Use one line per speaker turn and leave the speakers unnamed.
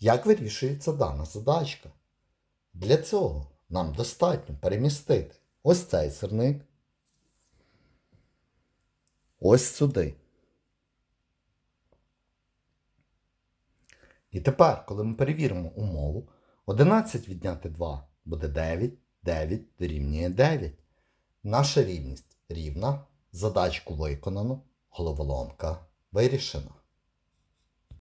Як вирішується дана задачка? Для цього нам достатньо перемістити ось цей сирник ось сюди. І тепер, коли ми перевіримо умову, 11 відняти 2 буде 9, 9 дорівнює 9. Наша рівність рівна, задачку виконано, головоломка вирішена.